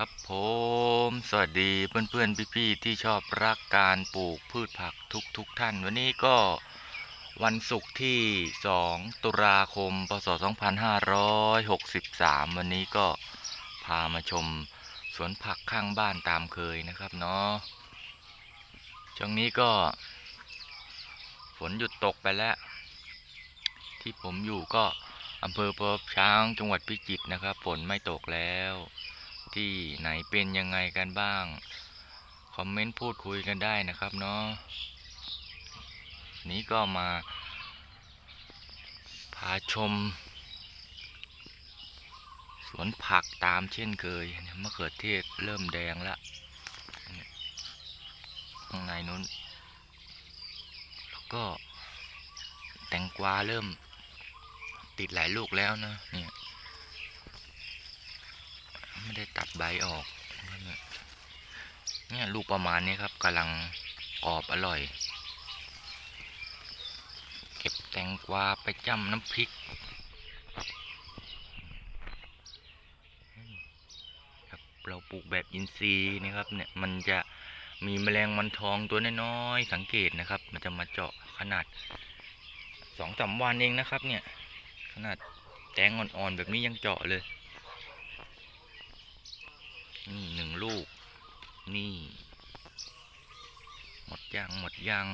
ครับผมสวัสดีเพื่อนๆพี่ๆที่ชอบรักการปลูกพืชผักทุกๆทท่าน วันนี้ก็วันศุกร์ที่ 2 ตุลาคม พศ 2563 วันนี้ก็พามาชมสวนผักข้างบ้านตามเคยนะครับเนาะช่วงนี้ก็ ฝนหยุดตกไปแล้ว ที่ผมอยู่ก็อำเภอพบช้างจังหวัดพิจิตรนะครับ ฝนไม่ตกแล้ว ที่ไหนเป็นยังไงกันบ้าง คอมเมนต์พูดคุยกันได้นะครับเนาะนี้ก็มา พาชม สวนผักตามเช่นเคยเนี่ยมะเขือเทศเริ่มแดงแล้วข้างในนู้น แล้วก็แตงกวาเริ่มติดหลายลูกแล้วนะเนี่ย ไม่ได้ตัดใบออก เนี่ยลูกประมาณนี้ครับกำลังกรอบอร่อย เก็บแตงกวาไปจ้ำน้ำพริกครับเราปลูกแบบอินทรีย์นะครับเนี่ยมันจะมีแมลงวันทองตัวน้อยๆสังเกตนะครับ มันจะมาเจาะขนาดสองสามวันเองนะครับ เนี่ย ขนาดแตงอ่อนๆแบบนี้ยังเจาะเลย นี่หนึ่งลูก นี่ หมดยังหมดยัง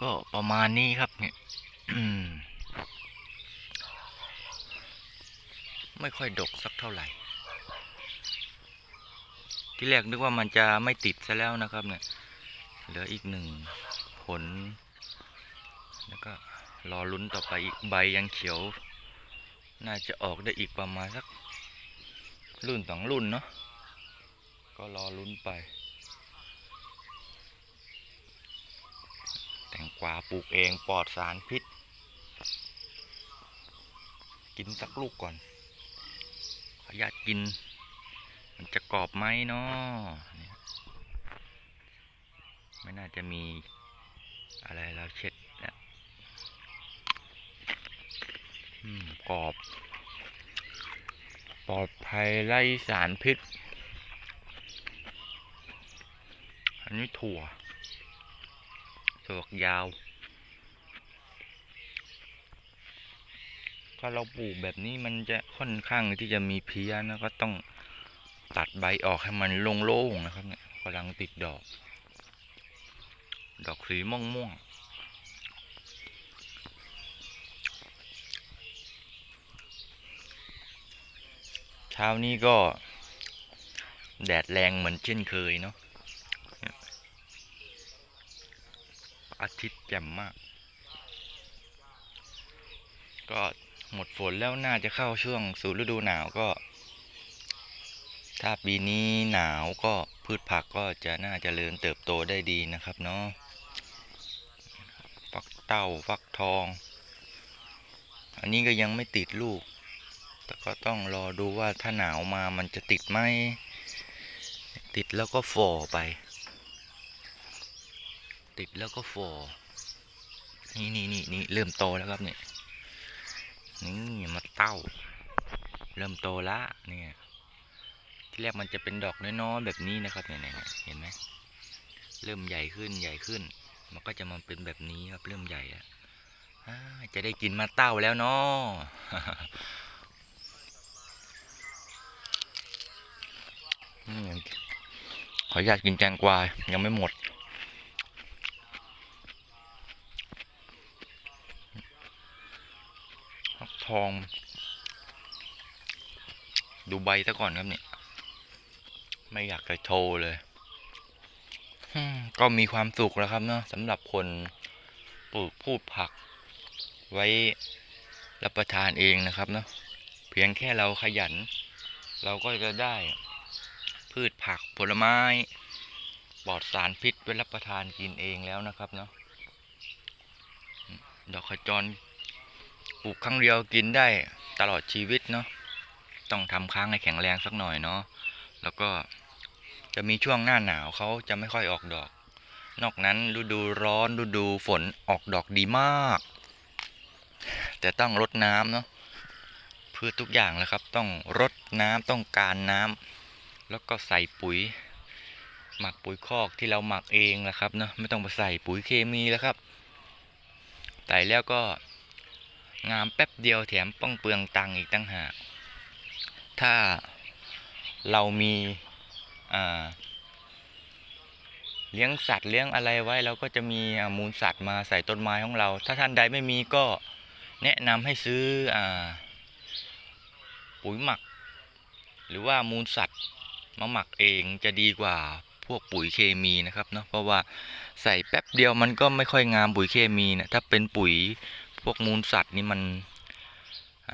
ก็ประมาณนี้ครับเนี่ยไม่ค่อยดกสักเท่าไหร่ ที่แรกนึกว่ามันจะไม่ติดซะแล้วนะครับ เนี่ย เหลืออีกหนึ่งผล แล้วก็รอลุ้นต่อไปอีกใบยังเขียว น่าจะออกได้อีกประมาณสัก รุ่นสองรุ่นเนาะก็รอลุ้นไป แตงกวาปลูกเองปลอดสารพิษ กินสักลูกก่อน ขออนุญาตกิน มันจะกรอบไหมเนาะไม่น่าจะมีอะไรเราเช็ดแล้วอืมกรอบ ลอดภัยไล่สารพิษ อันนี้ถั่วถั่วกยาว ถ้าเราปลูกแบบนี้มันจะค่อนข้างที่จะมีเพี้ยนะ ก็ต้องตัดใบออกให้มันโล่งๆนะครับเนี่ยกำลังติดดอก ดอกสีม่วงๆ ช้านี้ก็ แดดแรงเหมือนเช่นเคยเนาะอาทิตย์แจ่มมาก ก็หมดฝนแล้วน่าจะเข้าช่วงสู่ฤดูหนาวก็ ถ้าปีนี้หนาวก็พืชผักก็จะน่าจะเริญเติบโตได้ดีนะครับเนาะฟักเต้าฟักทอง อันนี้ก็ยังไม่ติดลูก แต่ก็ต้องรอดูว่าถ้าหนาวมามันจะติดไหม ติดแล้วก็ฝ่อไป ติดแล้วก็ฝ่อนี่นี่นี่นี่เริ่มโตแล้วครับเนี่ย นี่มาเต้า เริ่มโตละเนี่ยที่แรกมันจะเป็นดอกน้อยๆแบบนี้นะครับเนี่ยเห็นไหมเริ่มใหญ่ขึ้นใหญ่ขึ้น มันก็จะมาเป็นแบบนี้ครับเริ่มใหญ่แล้วอ่าจะได้กินมาเต้าแล้วเนาะ อืม ขออนุญาตกินแตงกวา ยังไม่หมด ทอง ดูใบซะก่อนครับเนี่ย ไม่อยากจะโชว์เลย ก็มีความสุขแล้วครับเนาะสำหรับคนปลูกพืชผัก ไว้รับประทานเองนะครับเนาะเพียงแค่เราขยัน เราก็จะได้ พืชผักผลไม้ปลอดสารพิษไว้รับประทานกินเองแล้วนะครับเนาะดอกขจรปลูกครั้งเดียวกินได้ตลอดชีวิตเนาะต้องทำค้างให้แข็งแรงสักหน่อยเนาะแล้วก็จะมีช่วงหน้าหนาวเขาจะไม่ค่อยออกดอก นอกนั้นฤดูร้อนฤดูฝนออกดอกดีมาก แต่ต้องรดน้ำเนาะพืชทุกอย่างแล้วครับ ต้องรดน้ำต้องการน้ำ แล้วก็ใส่ปุ๋ย หมักปุ๋ยคอกที่เราหมักเองนะครับเนาะไม่ต้องไปใส่ปุ๋ยเคมีแล้วครับใส่แล้วก็งามแป๊บเดียวแถมป้องเปลืองตังอีกตั้งหากถ้าเรามีเลี้ยงสัตว์เลี้ยงอะไรไว้เราก็จะมีมูลสัตว์มาใส่ต้นไม้ของเรา ถ้าท่านใดไม่มีก็แนะนำให้ซื้ออปุ๋ยหมัก หรือว่ามูลสัตว์ มาหมักเองจะดีกว่าพวกปุ๋ยเคมีนะครับเนาะเพราะว่าใส่แป๊บเดียวมันก็ไม่ค่อยงามปุ๋ยเคมีนะถ้าเป็นปุ๋ยพวกมูลสัตว์นี่มัน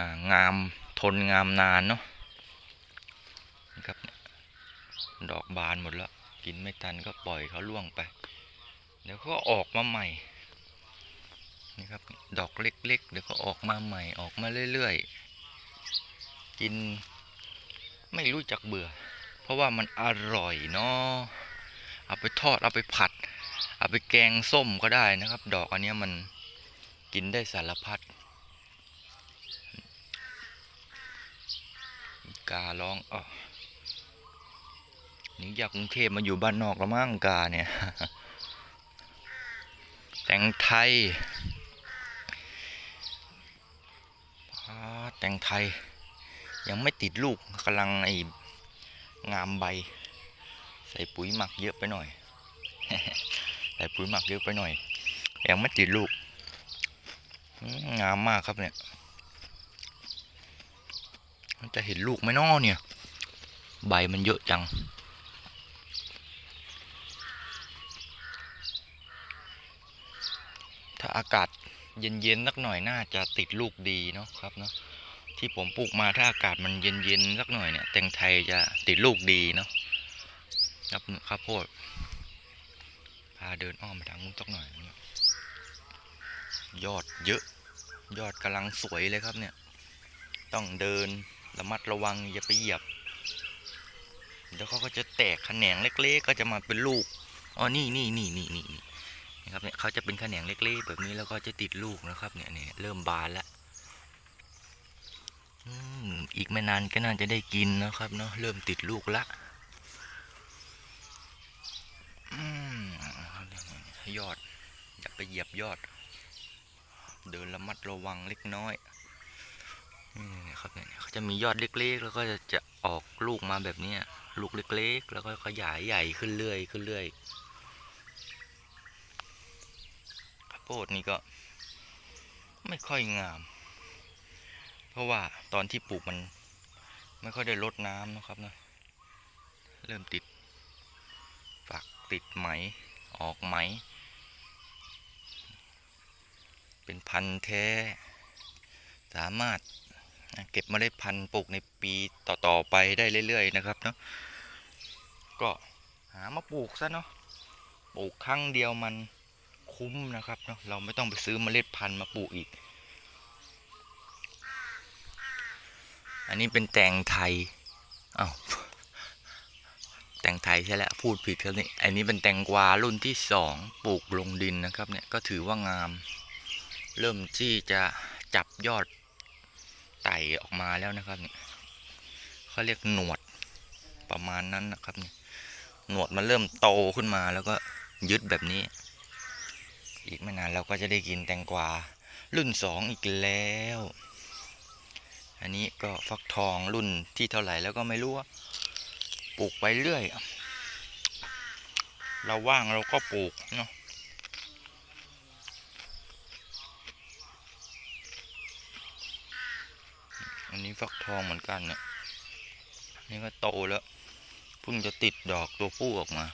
างามทนงามนานเนาะนะครับดอกบานหมดแล้วกินไม่ทันก็ปล่อยเขาล่วงไป เดี๋ยวก็ออกมาใหม่นี่ครับดอกเล็กๆเดี๋ยวก็ออกมาใหม่ออกมาเรื่อยๆ กินไม่รู้จักเบื่อ เพราะว่ามันอร่อยเนาะเอาไปทอดเอาไปผัด เอาไปแกงส้มก็ได้นะครับ ดอกอันนี้มันกินได้สารพัดการ้องอ๋อนี่จากกรุงเทพมาอยู่บ้านนอกล้วมั้งกาเนี่ย แตงไทยแตงไทย ยังไม่ติดลูกกำลังไอ งามใบ ใส่ปุ๋ยหมักเยอะไปหน่อย ใส่ปุ๋ยหมักเยอะไปหน่อย ยังไม่ติดลูก งามมากครับเนี่ยมันจะเห็นลูกไหมน้อเนี่ย ใบมันเยอะจังถ้าอากาศเย็นๆสักหน่อยน่าจะติดลูกดีเนาะครับเนาะ ที่ผมปลูกมาถ้าอากาศมันเย็นๆสักหน่อยเนี่ยแตงไทยจะติดลูกดีเนาะครับข้าวโพดพาเดินอ้อมไปทางนู้นสักหน่อยยอดเยอะ ยอดกำลังสวยเลยครับเนี่ย ต้องเดินระมัดระวังอย่าไปเหยียบเดี๋ยวเขาก็จะแตกแขนงเล็ก ๆ ก็จะมาเป็นลูกอ๋อนี่นี่นี่นี่นี่นี่นะครับเนี่ยเขาจะเป็นแขนงเล็ก ๆ แบบนี้แล้วก็จะติดลูกนะครับเนี่ยเนี่ยเริ่มบานแล้ว อีกไม่นานก็น่าจะได้กินนะครับเนาะเริ่มติดลูกละอยอด อย่าไปเหยียบยอด เดินระมัดระวังเล็กน้อยนี่ครับเนี่ยเขาจะมียอดเล็กๆ แล้วก็จะจะออกลูกมาแบบนี้ลูกเล็กๆ แล้วก็ขยายใหญ่ขึ้นเรื่อยขึ้นเรื่อยข้าวโพดนี่ก็ไม่ค่อยงาม เพราะว่าตอนที่ปลูกมันไม่ค่อยได้รดน้ำนะครับนะเริ่มติดฝักติดไหมออกไหม เป็นพันธุ์แท้ สามารถเก็บเมล็ดพันธุ์ปลูกในปีต่อๆไปได้เรื่อยๆนะครับเนาะก็หามาปลูกซะเนาะปลูกครั้งเดียวมันคุ้มนะครับเนาะเราไม่ต้องไปซื้อเมล็ดพันธุ์มาปลูกอีก อันนี้เป็นแตงไทยอ้าวแตงไทยใช่แล้วพูดผิดครับนี่อันนี้เป็นแตงกวารุ่นที่สองปลูกลงดินนะครับเนี่ยก็ถือว่างาม เริ่มที่จะจับยอดไต่ออกมาแล้วนะครับเนี่ยเขาเรียกหนวดประมาณนั้นนะครับเนี่ยหนวดมันเริ่มโตขึ้นมาแล้วก็ยึดแบบนี้ อีกไม่นานเราก็จะได้กินแตงกวารุ่นสองอีกแล้ว อันนี้ก็ฟักทองรุ่นที่เท่าไหร่แล้วก็ไม่รู้ว่าปลูกไปเรื่อย เราว่างเราก็ปลูกเนาะอันนี้ฟักทองเหมือนกันเนี่ยนี่ก็โตแล้วเพิ่งจะติดดอกตัวผู้ออกมา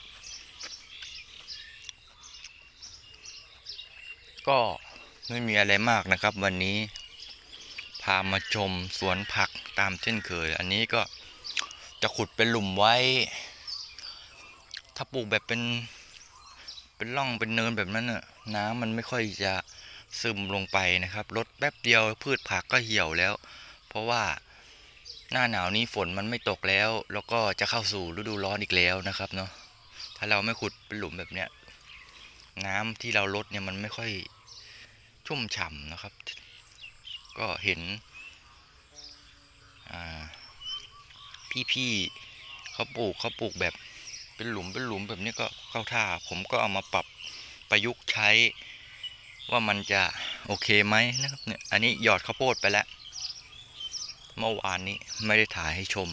ก็ไม่มีอะไรมากนะครับวันนี้ พามาชมสวนผักตามเช่นเคย อันนี้ก็จะขุดเป็นหลุมไว้ ถ้าปลูกแบบเป็น เป็นร่องเป็นเนินแบบนั้นน่ะน้ำมันไม่ค่อยจะซึมลงไปนะครับลดแป๊บเดียวพืชผักก็เหี่ยวแล้ว เพราะว่าหน้าหนาวนี้ฝนมันไม่ตกแล้ว แล้วก็จะเข้าสู่ฤดูร้อนอีกแล้วนะครับเนาะถ้าเราไม่ขุดเป็นหลุมแบบเนี้ย น้ำที่เราลดเนี่ยมันไม่ค่อยชุ่มฉ่ำนะครับ ก็เห็นพี่ๆเขาปลูกเขาปลูกแบบเป็นหลุมเป็นหลุมแบบนี้ก็เข้าท่า ผมก็เอามาปรับประยุกต์ใช้ ว่ามันจะโอเคไหมนะครับเนี่ยอันนี้หยอดข้าวโพดไปแล้ว เมื่อวานนี้ไม่ได้ถ่ายให้ชม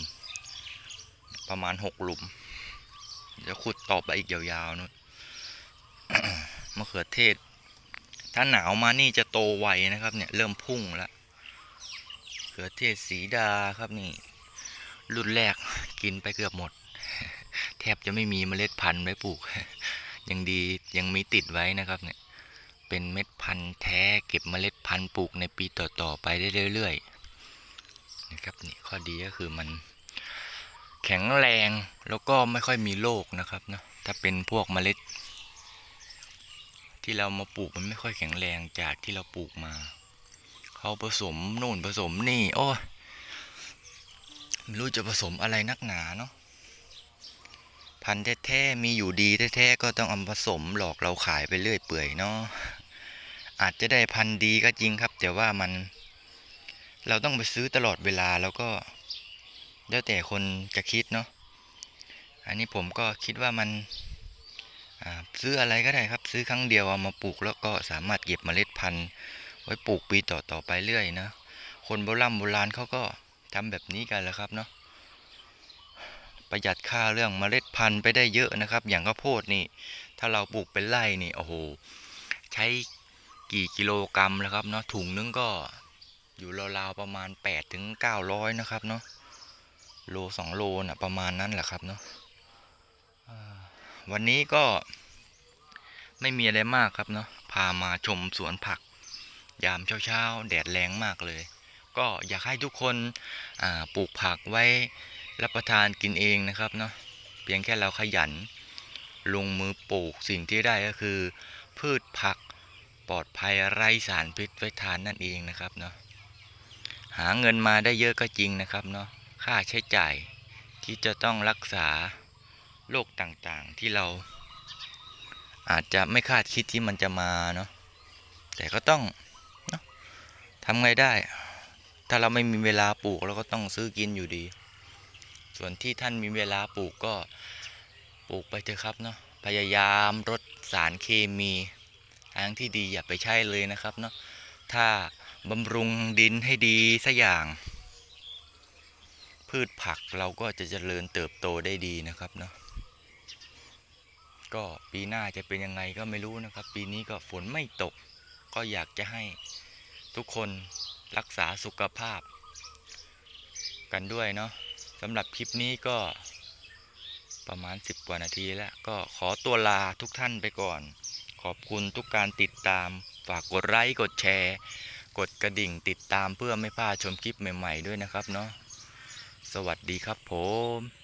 ประมาณหกหลุมเดี๋ยวขุดต่อไปอีกยาวๆนู้นมะเขือเทศ ถ้าหนาวมานี่จะโตไวนะครับ เนี่ยเริ่มพุ่งแล้วเขือเทศสีดาครับนี่ รุ่นแรกกินไปเกือบหมด แทบจะไม่มีเมล็ดพันธุ์ไว้ปลูก ยังดียังมีติดไว้นะครับเนี่ยเป็นเม็ดพันธุ์แท้เก็บเมล็ดพันธุ์ปลูกในปีต่อๆไปได้เรื่อยๆนะครับนี่ข้อดีก็คือมันแข็งแรงแล้วก็ไม่ค่อยมีโรคนะครับนะถ้าเป็นพวกเมล็ด ที่เรามาปลูกมันไม่ค่อยแข็งแรงจากที่เราปลูกมา เขาผสมนู่นผสมนี่ โอ้ยไม่รู้จะผสมอะไรนักหนาเนาะพันธุ์แท้ๆมีอยู่ดีแท้ๆก็ต้องเอาผสมหลอกเราขายไปเรื่อยเปื่อยเนาะอาจจะได้พันธุ์ดีก็จริงครับ แต่ว่ามัน เราต้องไปซื้อตลอดเวลาแล้วก็แล้วแต่คนจะคิดเนาะอันนี้ผมก็คิดว่ามัน ซื้ออะไรก็ได้ครับ ซื้อครั้งเดียวเอามาปลูกแล้วก็สามารถเก็บเมล็ดพันธุ์ ไว้ปลูกปีต่อต่อไปเรื่อยนะคนโบราณโบราณเขาก็ทำแบบนี้กันแหล้วครับเนาะประหยัดค่าเรื่องเมล็ดพันธุ์ไปได้เยอะนะครับ อย่างข้าวโพดนี่ ถ้าเราปลูกเป็นไร่นี่โอ้โหใช้กี่กิโลกรัมแล้วครับเนาะถุงนึงก็อยู่ราวๆประมาณ8ถึง900 นะครับเนาะโลสองโลน่ะประมาณนั้นแหละครับเนาะ วันนี้ก็ไม่มีอะไรมากครับเนาะพามาชมสวนผัก ยามเช้าๆ แดดแรงมากเลย ก็อยากให้ทุกคนปลูกผักไว้รับประทานกินเองนะครับเนาะเพียงแค่เราขยัน ลงมือปลูกสิ่งที่ได้ก็คือ พืชผักปลอดภัยไร้สารพิษไว้ทานนั่นเองนะครับเนาะหาเงินมาได้เยอะก็จริงนะครับเนาะค่าใช้จ่ายที่จะต้องรักษา โรคต่างๆที่เรา อาจจะไม่คาดคิดที่มันจะมาเนาะแต่ก็ต้องเนาะทำไงได้ ถ้าเราไม่มีเวลาปลูกเราก็ต้องซื้อกินอยู่ดี ส่วนที่ท่านมีเวลาปลูกก็ปลูกไปเถอะครับเนาะพยายามลดสารเคมีทางที่ดีอย่าไปใช้เลยนะครับเนาะถ้าบำรุงดินให้ดีสักอย่าง พืชผักเราก็จะเจริญเติบโตได้ดีนะครับเนาะ ก็ปีหน้าจะเป็นยังไงก็ไม่รู้นะครับ ปีนี้ก็ฝนไม่ตก ก็อยากจะให้ทุกคนรักษาสุขภาพ กันด้วยเนาะสำหรับคลิปนี้ก็ประมาณ 10 กว่านาทีแล้ว ก็ขอตัวลาทุกท่านไปก่อน ขอบคุณทุกการติดตาม ฝากกดไลค์กดแชร์ กดกระดิ่งติดตามเพื่อไม่พลาดชมคลิปใหม่ ๆ ด้วยนะครับเนาะสวัสดีครับผม